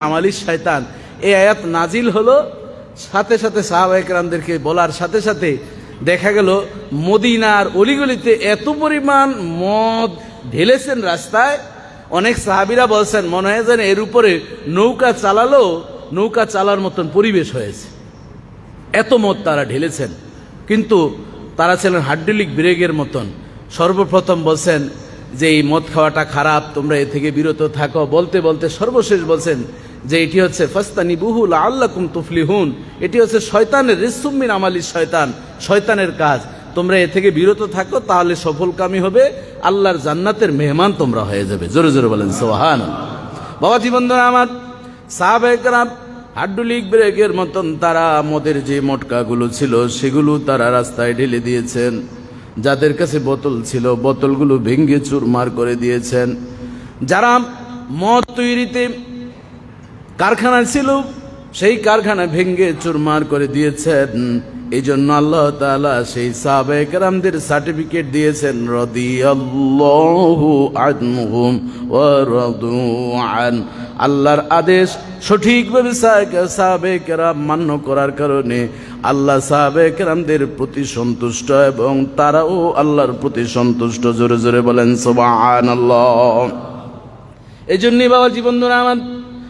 আমালি শয়তান। এই আয়াত নাজিল হলো, সাথে সাথে সাহাবাহিকরামদেরকে বলার সাথে সাথে দেখা গেল, মদিনার অলিগলিতে এত পরিমাণ মদ ঢেলেছেন রাস্তায়। অনেক সাহাবিরা বলছেন, মনে হয় যেন এর উপরে নৌকা চালালো, নৌকা চালার মতন পরিবেশ হয়েছে। এত মদ তারা ঢেলেছেন। কিন্তু তারা ছিলেন হাড্ডলিক ব্রেগের মতন। সর্বপ্রথম বলছেন যে, এই মদ খাওয়াটা খারাপ, তোমরা এ থেকে বিরত থাকো। বলতে বলতে সর্বশেষ বলছেন যে এটি হচ্ছে ফাস্তানি বহুল আল্লাকুম তুফলিহুন। এটি হচ্ছে শয়তানের রেসুমিন আমালি শয়তান, শয়তানের কাজ। তোমরা এ থেকে বিরত থাকো, তাহলে সফলকামী হবে, আল্লাহর জান্নাতের মেহমান তোমরা হয়ে যাবে। জোরে জোরে বলেন সোহান বাবা জীবন আমার সাহাবেকরাম হাড্ডুলিক ব্রেকের মতন তারা মদের যে মটকাগুলো ছিল, সেগুলো তারা রাস্তায় ঢেলে দিয়েছেন। যাদের কাছে বোতল ছিল, বোতলগুলো ভেঙ্গে চুরমার করে দিয়েছেন। যারা মদ তৈরিতে কারখানা ছিল, সেই কারখানা ভেঙ্গে চুরমার করে দিয়েছেন। এই জন্য আল্লাহ তাআলা সেই সাহাবাহামদের সার্টিফিকেট দিয়েছেন রদি আনহুম আন। আল্লাহর আদেশ সঠিকভাবে সাহাবে কেরাম মান্য করার কারণে আল্লাহ সাহাবে কেরামদের প্রতি সন্তুষ্ট এবং তারাও আল্লাহর প্রতি সন্তুষ্ট। জোরে জোরে বলেন সোবাহান আল্লাহ এই জন্যই বাবা জীবন ধরে আমার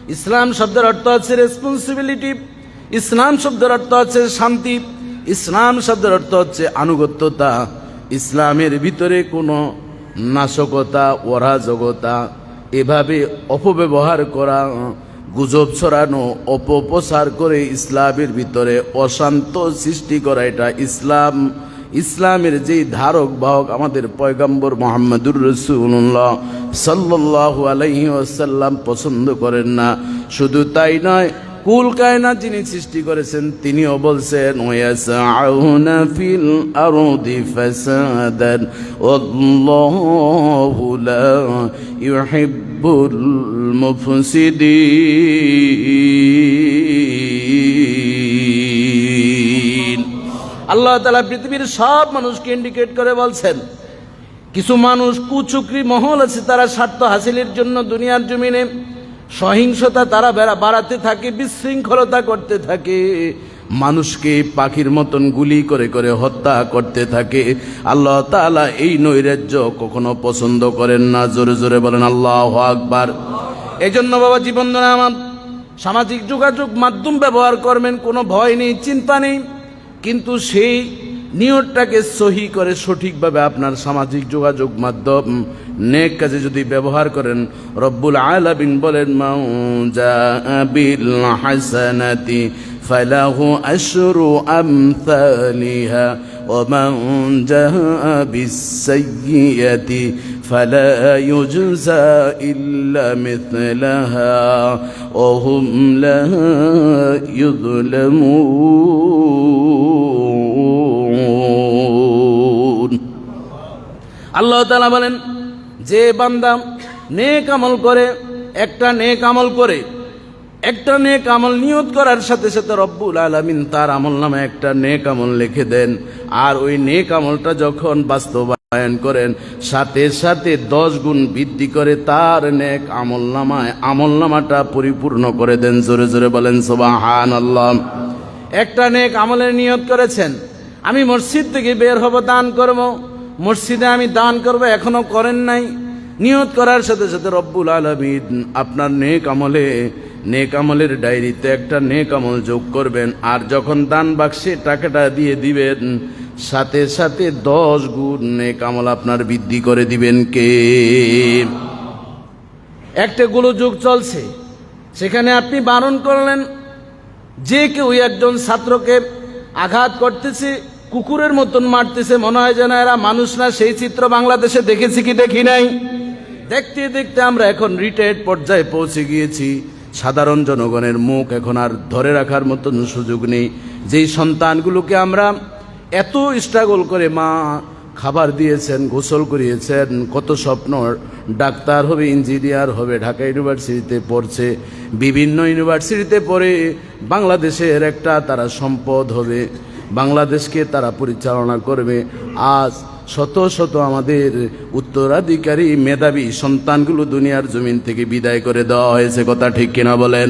ইসলাম শব্দের অর্থ আছে রেসপন্সিবিলিটি ইসলাম শব্দের অর্থ আছে শান্তি, ইসলাম শব্দের অর্থ হচ্ছে আনুগত্যতা, ইসলামের ভিতরে কোনো নাশকতা, অরাজকতা, এভাবে অপব্যবহার করা, গুজব ছড়ানো, অপপ্রচার করে ইসলামের ভিতরে অশান্ত সৃষ্টি করা, এটা ইসলাম ইসলামের যেই ধারক বাহক আমাদের পয়গম্বর মোহাম্মদুর রসুল্লাহ সাল্লাহ আলাইহি আসাল্লাম পছন্দ করেন না। শুধু তাই নয়, কুল কায়না যিনি সৃষ্টি করেছেন, তিনিও বলছেন ওয়াসাউনা ফিল আরদি ফাসাদান, ওয়াল্লাহু লা ইউহিব্বুল মুফসিদিন। আল্লাহ তালা পৃথিবীর সব মানুষকে ইন্ডিকেট করে বলছেন, কিছু মানুষ কুচুকরি মহল আছে, তারা স্বার্থ হাসিলের জন্য দুনিয়ার জমিনে সহিংসতা তারা বেড়া বাড়াতে থাকে, বিশৃঙ্খলতা করতে থাকে, মানুষকে পাখির মতন গুলি করে করে হত্যা করতে থাকে। আল্লাহ তাআলা এই নৈরাজ্য কখনো পছন্দ করেন না, জোরে জোরে বলেন আল্লাহ আকবার। এই জন্য বাবা জীবন আমার সামাজিক যোগাযোগ মাধ্যম ব্যবহার করবেন, কোনো ভয় নেই, চিন্তা নেই। কিন্তু সেই নিয়তটাকে সহি করে সঠিকভাবে আপনার সামাজিক যোগাযোগ মাধ্যম নেক কাজে যদি ব্যবহার করেন রব্বুল আলামিন বলেন মাউজা বিল হাসানাতি ফালাহু আশরু আমসালিহা ومن جاء بالسيئة فلا يجزى إلا مثلها وهم لا يظلمون আল্লাহ তালা বলেন, যে বান্দা নেক আমল করে, একটা নেক আমল করে, একটা নেক আমল নিয়ত করার সাথে সাথে রব্বুল আলমিন তার আমল নামে একটা নেক আমল লিখে দেন। আর ওই নেক আমলটা যখন বাস্তবায়ন করেন, সাথে সাথে দশ গুণ বৃদ্ধি করে তার নেক আমল নামায়, আমল নামাটা পরিপূর্ণ করে দেন। জোরে জোরে বলেন সোবাহান আল্লাহ একটা নেক আমলের নিয়ত করেছেন, আমি মসজিদ থেকে বের হব, দান করব মসজিদে আমি দান করব, এখনও করেন নাই। নিয়ত করার সাথে সাথে রব্বুল আলমিন আপনার নেক আমলে, নেক আমলের ডায়েরিতে একটা নেক আমল যোগ করবেন। আর যখন দান বাক্সে টাকাটা দিয়ে দিবেন, সাথে সাথে দশ গুণ নেক আমল আপনার বৃদ্ধি করে দিবেন কে? একটা গোলযোগ চলছে। সেখানে আপনি বারণ করলেন, যে কেউ একজন ছাত্রকে আঘাত করতেছে কুকুরের মতন মারতেছে, মনে হয় যেন এরা মানুষ না। সেই চিত্র বাংলাদেশে দেখেছি কি দেখি নাই? দেখতে দেখতে আমরা এখন রিটায়ার্ড পর্যায়ে পৌঁছে গিয়েছি। সাধারণ জনগণের মুখ এখন আর ধরে রাখার মতন সুযোগ নেই। যেই সন্তানগুলোকে আমরা এত স্ট্রাগল করে, মা খাবার দিয়েছেন, গোসল করিয়েছেন, কত স্বপ্ন, ডাক্তার হবে ইঞ্জিনিয়ার হবে, ঢাকা ইউনিভার্সিটিতে পড়ছে, বিভিন্ন ইউনিভার্সিটিতে পড়ে বাংলাদেশের একটা তারা সম্পদ হবে। বাংলাদেশকে তারা পরিচালনা করবে। আজ শত শত আমাদের উত্তরাধিকারী, মেধাবী সন্তানগুলো দুনিয়ার জমিন থেকে বিদায় করে দেওয়া হয়েছে। কথা ঠিক কিনা বলেন?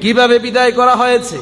কীভাবে বিদায় করা হয়েছে?